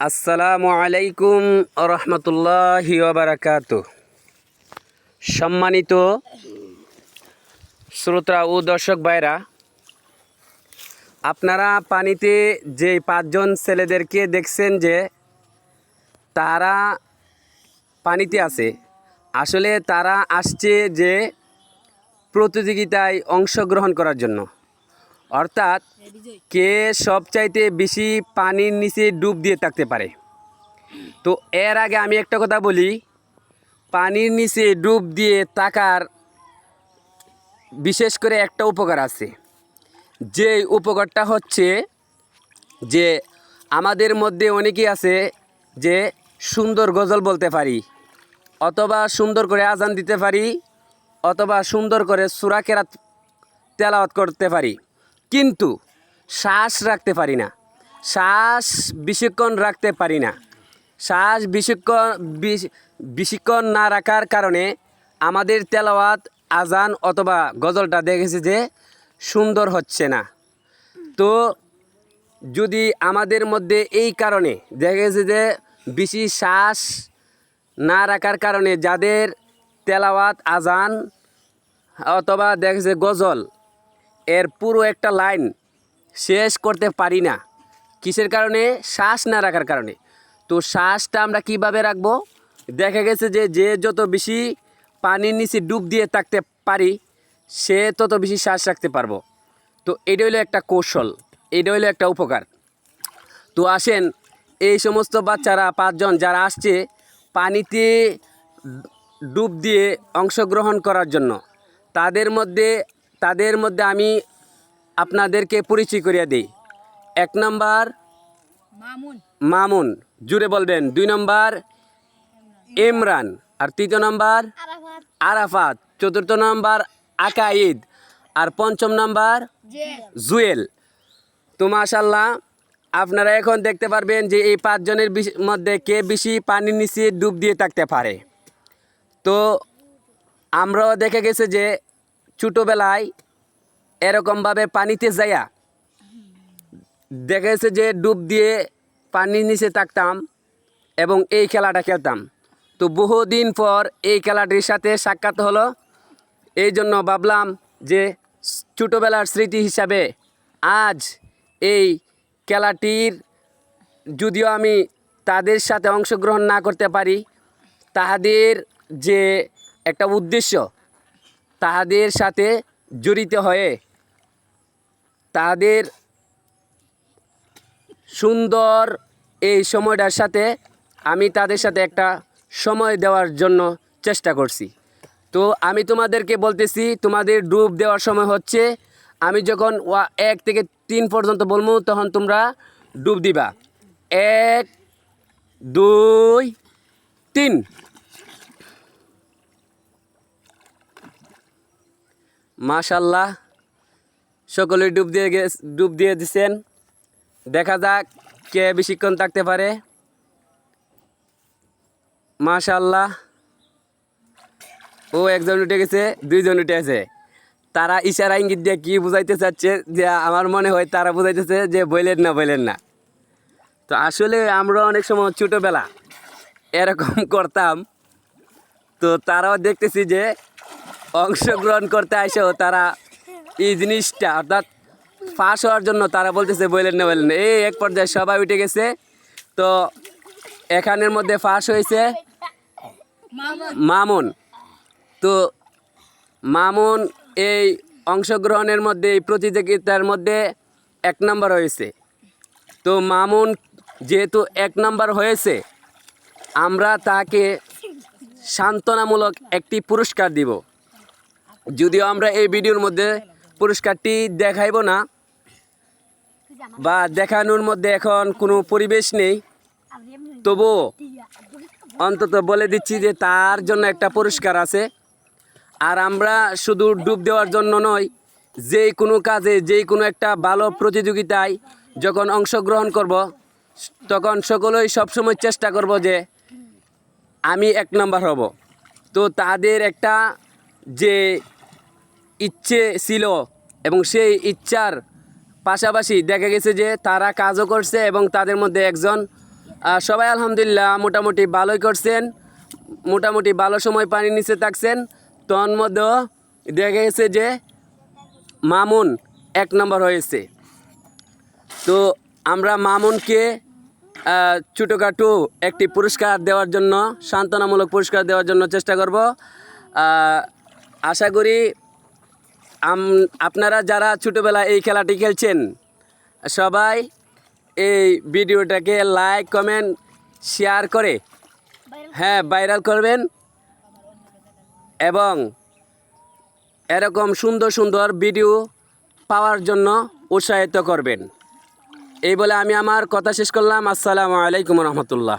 আসসালামু আলাইকুম রহমতুল্লাহি বারাকাত সম্মানিত শ্রোতা ও দর্শক ভাইরা, আপনারা পানিতে যে পাঁচজন ছেলেদেরকে দেখছেন যে তারা পানিতে আছে, আসলে তারা আসছে যে প্রতিযোগিতায় অংশগ্রহণ করার জন্য। অর্থাৎ কে সবচাইতে বেশি পানির নিচে ডুব দিয়ে থাকতে পারে? তো এর আগে আমি একটা কথা বলি পানির নিচে ডুব দিয়ে থাকার বিশেষ করে একটা উপকার আছে। যে উপকারটা হচ্ছে যে আমাদের মধ্যে অনেকেই আছে যে সুন্দর গজল বলতে পারি অথবা সুন্দর করে আজান দিতে পারি অথবা সুন্দর করে সুরা কেরাত তেলাওয়াত করতে পারি। কিন্তু শ্বাস রাখতে পারি না। শ্বাস বেশিক্ষণ রাখতে পারি না। শ্বাস বেশিক্ষণ বেশ- বেশিক্ষণ না রাখার কারণে আমাদের তেলাওয়াত, আজান অথবা গজলটা দেখেছি যে সুন্দর হচ্ছে না। তো যদি আমাদের মধ্যে এই কারণে দেখা গেছে যে বেশি শ্বাস না রাখার কারণে যাদের তেলাওয়াত, আজান অথবা দেখেছে গজল এর পুরো একটা লাইন শেষ করতে পারি না। কিসের কারণে? শ্বাস না রাখার কারণে। তো শ্বাসটা আমরা কীভাবে রাখব? দেখা গেছে যে যে যত বেশি পানির নিচে ডুব দিয়ে থাকতে পারি, সে তত বেশি শ্বাস রাখতে পারব। তো এটা হলো একটা কৌশল, এটা হলো একটা উপকার। তো আসেন, এই সমস্ত বাচ্চারা, পাঁচজন যারা আসছে, পানিতে ডুব দিয়ে অংশগ্রহণ করার জন্য, তাদের মধ্যে তাদের মধ্যে আমি আপনাদেরকে পরিচয় করিয়ে দিই। এক নম্বর মামুন। মামুন জুড়ে বলবেন। দুই নম্বর ইমরান আর তৃতীয় নম্বর আরাফাত। আরাফাত। চতুর্থ নম্বর আকাইদ আর পঞ্চম নম্বর জুয়েল। তো মাশাল্লাহ আপনারা এখন দেখতে পারবেন যে এই পাঁচজনের মধ্যে কে বেশি পানির নিচে ডুব দিয়ে থাকতে পারে। তো আমরাও দেখে গেছে যে ছোটোবেলায় এরকমভাবে পানিতে যাইয়া দেখা গেছে যে ডুব দিয়ে পানির নিচে থাকতাম এবং এই খেলাটা খেলতাম। তো বহুদিন পর এই খেলাটির সাথে সাক্ষাৎ হলো। এই জন্য ভাবলাম যে ছোটোবেলার স্মৃতি হিসাবে আজ এই খেলাটির যদিও আমি তাদের সাথে অংশগ্রহণ না করতে পারি, তাহাদের যে একটা উদ্দেশ্য তাহাদের সাথে জড়িত হয়ে তাদের সুন্দর এই সময়টার সাথে আমি তাদের সাথে একটা সময় দেওয়ার জন্য চেষ্টা করছি। তো আমি তোমাদেরকে বলতেছি, তোমাদের ডুব দেওয়ার সময় হচ্ছে, আমি যখন ওয়া এক থেকে তিন পর্যন্ত বলব, তখন তোমরা ডুব দিবা। এক, দুই, তিন। মাশাল্লাহ সকলে ডুব দিয়ে ডুব দিয়ে দিচ্ছেন দেখা যাক কে বেশিক্ষণ থাকতে পারে। মাশাল্লাহ ও একজন উঠে গেছে, দুইজন উঠে আছে। তারা ইশারা ইঙ্গিত দিয়ে কি বুঝাইতে চাচ্ছে, যে আমার মনে হয় তারা বুঝাইতেছে যে বইলেন না বইলেন না। তো আসলে আমরা অনেক সময় ছোটোবেলা এরকম করতাম। তো তারাও দেখতেছি যে অংশগ্রহণ করতে আসেও তারা এই জিনিসটা, অর্থাৎ ফাঁস হওয়ার জন্য তারা বলতেছে বললেন না বললেন এই এক পর্যায়ে সবাই উঠে গেছে। তো এখানের মধ্যে ফাঁস হয়েছে মামুন মামুন। তো মামুন এই অংশগ্রহণের মধ্যে, এই প্রতিযোগিতার মধ্যে এক নম্বর হয়েছে। তো মামুন যেহেতু এক নম্বর হয়েছে, আমরা তাকে সান্ত্বনামূলক একটি পুরস্কার দিব। যদিও আমরা এই ভিডিওর মধ্যে পুরস্কারটি দেখাইব না, বা দেখানোর মধ্যে এখন কোনো পরিবেশ নেই। তবু অন্তত বলে দিচ্ছি যে তার জন্য একটা পুরস্কার আছে। আর আমরা শুধু ডুব দেওয়ার জন্য নয়, যে কোনো কাজে, যে কোনো একটা ভালো প্রতিযোগিতায় যখন অংশগ্রহণ করব, তখন সকলেই সবসময় চেষ্টা করব যে আমি এক নম্বর হব। তো তাদের একটা যে ইচ্ছে ছিল এবং সেই ইচ্ছার পাশাপাশি দেখা গেছে যে তারা কাজও করছে এবং তাদের মধ্যে একজন সবাই আলহামদুলিল্লাহ মোটামুটি ভালোই করছেন, মোটামুটি ভালো সময় পানির নিচে থাকছেন। তন মধ্যে দেখা গেছে যে মামুন এক নম্বর হয়েছে। তো আমরা মামুনকে ছোটোখাটো একটি পুরস্কার দেওয়ার জন্য, সান্ত্বনামূলক পুরস্কার দেওয়ার জন্য চেষ্টা করব। আশা করি আপনারা যারা ছোটোবেলায় এই খেলাটি খেলছেন, সবাই এই ভিডিওটাকে লাইক কমেন্ট শেয়ার করে হ্যাঁ ভাইরাল করবেন এবং এরকম সুন্দর সুন্দর ভিডিও পাওয়ার জন্য উৎসাহিত করবেন। এই বলে আমি আমার কথা শেষ করলাম। আসসালামু আলাইকুম রহমতুল্লাহ।